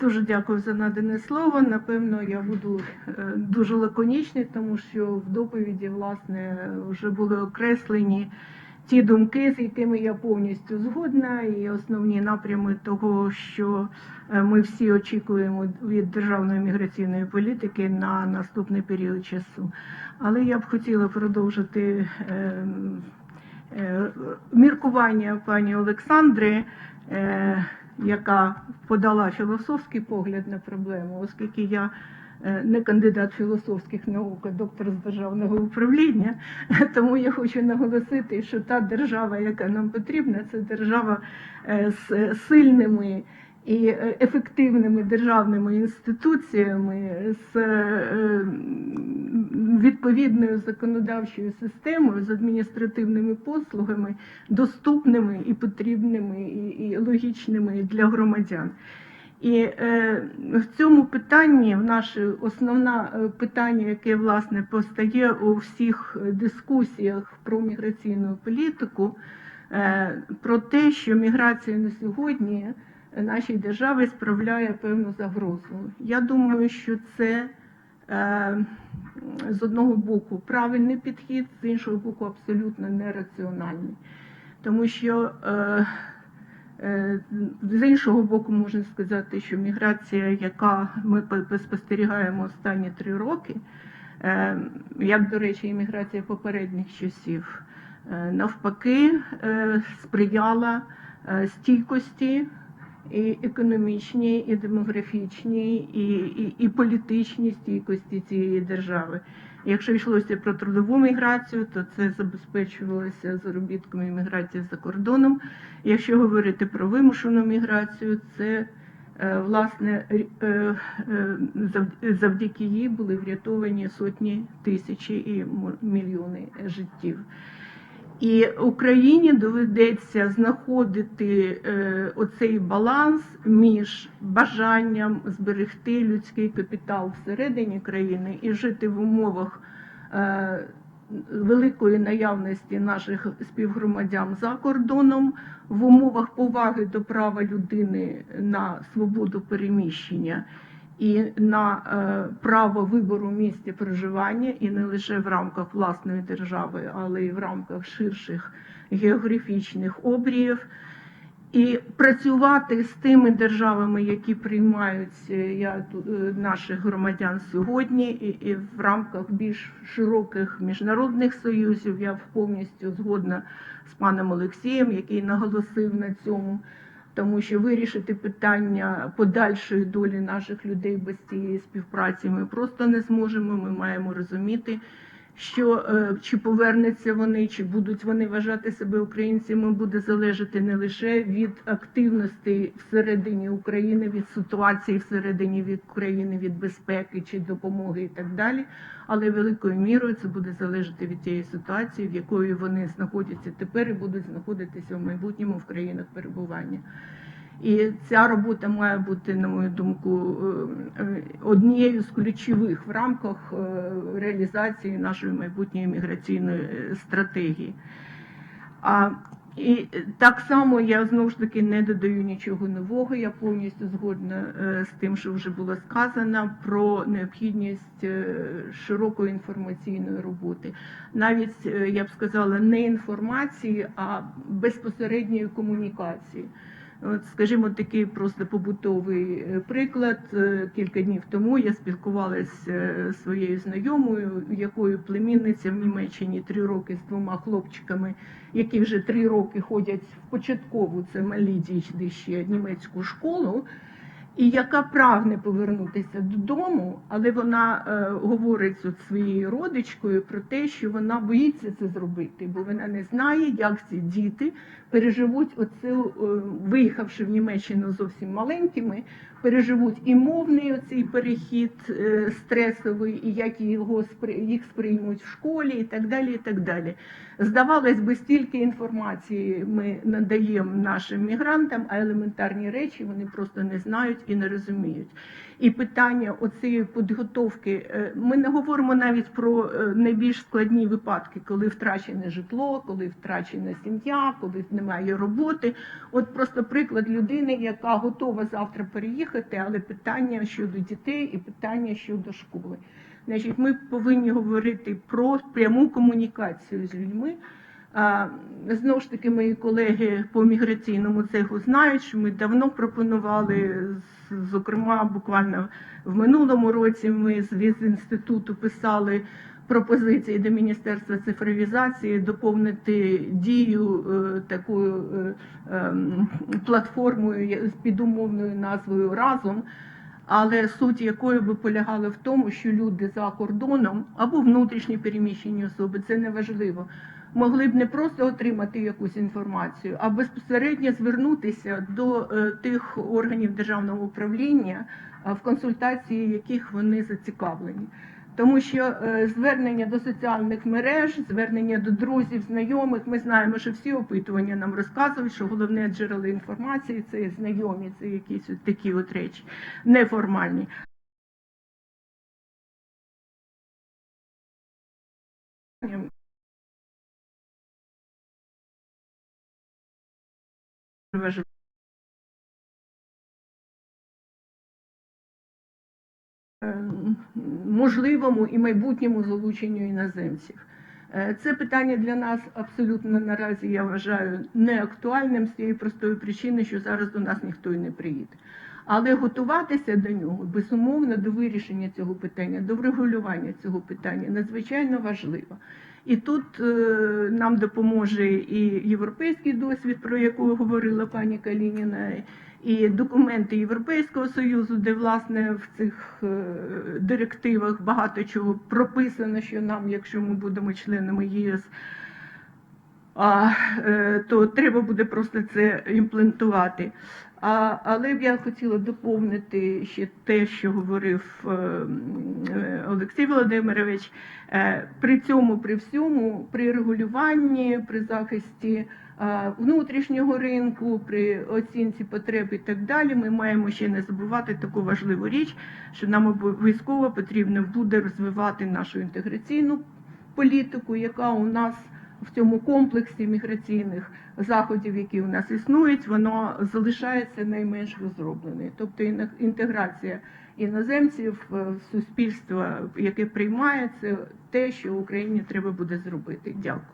Дуже дякую за надане слово. Напевно, я буду е, дуже лаконічний, тому що в доповіді власне вже були окреслені ті думки, з якими я повністю згодна, і основні напрями того, що е, ми всі очікуємо від державної міграційної політики на наступний період часу. Але я б хотіла продовжити е, міркування пані Олександри. Яка подала філософський погляд на проблему, оскільки я е, не кандидат філософських наук, а доктор з державного управління, тому я хочу наголосити, що та держава, яка нам потрібна, це держава е, з сильними і е, ефективними державними інституціями, з відповідною законодавчою системою, з адміністративними послугами, доступними і потрібними, і, і логічними для громадян. І е, в цьому питанні, в наше основне питання, яке власне постає у всіх дискусіях про міграційну політику, е, про те, що міграція на сьогодні нашій державі справляє певну загрозу. Я думаю, що це е, з одного боку правильний підхід, з іншого боку, абсолютно нераціональний. Тому що е, е, з іншого боку, можна сказати, що міграція, яка ми спостерігаємо останні три роки, е, як, до речі, і міграція попередніх часів, навпаки, сприяла стійкості і економічній, і демографічній, і, і, і політичній стійкості цієї держави. Якщо йшлося про трудову міграцію, то це забезпечувалося заробітками міграції за кордоном. Якщо говорити про вимушену міграцію, це е, власне е, е, зав- завдяки їй були врятовані сотні тисячі і мільйони життів. І Україні доведеться знаходити е, оцей баланс між бажанням зберегти людський капітал всередині країни і жити в умовах е, великої наявності наших співгромадян за кордоном, в умовах поваги до права людини на свободу переміщення і на е, право вибору місця проживання, і не лише в рамках власної держави, але й в рамках ширших географічних обріїв. І працювати з тими державами, які приймають е, я, е, наших громадян сьогодні, і, і в рамках більш широких міжнародних союзів, я повністю згодна з паном Олексієм, який наголосив на цьому тому що вирішити питання подальшої долі наших людей без цієї співпраці ми просто не зможемо. Ми маємо розуміти, що е, чи повернуться вони, чи будуть вони вважати себе українцями, буде залежати не лише від активності всередині України, від ситуації всередині від України, від безпеки чи допомоги і так далі, але великою мірою це буде залежати від тієї ситуації, в якої вони знаходяться тепер і будуть знаходитися в майбутньому в країнах перебування. І ця робота має бути, на мою думку, е, е, однією з ключових в рамках е, реалізації нашої майбутньої міграційної стратегії. А і так само я знову ж таки не додаю нічого нового. Я повністю згодна з тим, що вже було сказано про необхідність широкої інформаційної роботи. Навіть я б сказала, не інформації, а безпосередньої комунікації. От, скажімо, такий просто побутовий е, приклад. Е, Кілька днів тому я спілкувалася з своєю знайомою, якою племінниця в Німеччині три роки з двома хлопчиками, які вже три роки ходять в початкову, це малі діти ще німецьку школу. І яка прагне повернутися додому, але вона е, говорить з своєю родичкою про те, що вона боїться це зробити, бо вона не знає, як ці діти переживуть оцю, е, виїхавши в Німеччину зовсім маленькими, переживуть і мовний оцей перехід е, стресовий, і як його спри- їх сприймуть в школі, і так далі. І так далі. Здавалось би, стільки інформації ми надаємо нашим мігрантам, а елементарні речі вони просто не знають, і не розуміють. І питання оцієї підготовки, е, ми не говоримо навіть про е, найбільш складні випадки, коли втрачене житло, коли втрачена сім'я, коли немає роботи. От просто приклад людини, яка готова завтра переїхати, але питання щодо дітей і питання щодо школи. Значить, ми повинні говорити про пряму комунікацію з людьми. Знову ж таки, мої колеги по міграційному цеху знають, що ми давно пропонували, зокрема, буквально в минулому році ми з інституту писали пропозиції до Міністерства цифровізації доповнити дію е, такою е, ем, платформою з підумовною назвою Разом. Але суть якої би полягала в тому, що люди за кордоном або внутрішні переміщені особи, це не важливо, могли б не просто отримати якусь інформацію, а безпосередньо звернутися до е, тих органів державного управління, в консультації яких вони зацікавлені. Тому що е, звернення до соціальних мереж, звернення до друзів, знайомих, ми знаємо, що всі опитування нам розказують, що головне джерело інформації це знайомі, це якісь от такі от речі неформальні. Важливо. Е, можливому і майбутньому залученню іноземців. Е, Це питання для нас абсолютно наразі я вважаю не актуальним з тієї простої причини, що зараз до нас ніхто і не приїде. Але готуватися до нього безумовно до вирішення цього питання, до врегулювання цього питання надзвичайно важливо. І тут е, нам допоможе і європейський досвід, про який говорила пані Калініна, і документи Європейського союзу, де власне в цих е, директивах багато чого прописано, що нам, якщо ми будемо членами ЄС, а, е, то треба буде просто це імплементувати. А, але б я хотіла доповнити ще те, що говорив е, е, Олексій Володимирович. При цьому, при всьому, при регулюванні, при захисті внутрішнього ринку, при оцінці потреб і так далі, ми маємо ще не забувати таку важливу річ, що нам обов'язково потрібно буде розвивати нашу інтеграційну політику, яка у нас в цьому комплексі міграційних заходів, які у нас існують, воно залишається найменш розробленою. Тобто інтеграція іноземців суспільства, в суспільство, яке приймає, це те, що Україні треба буде зробити. Дякую.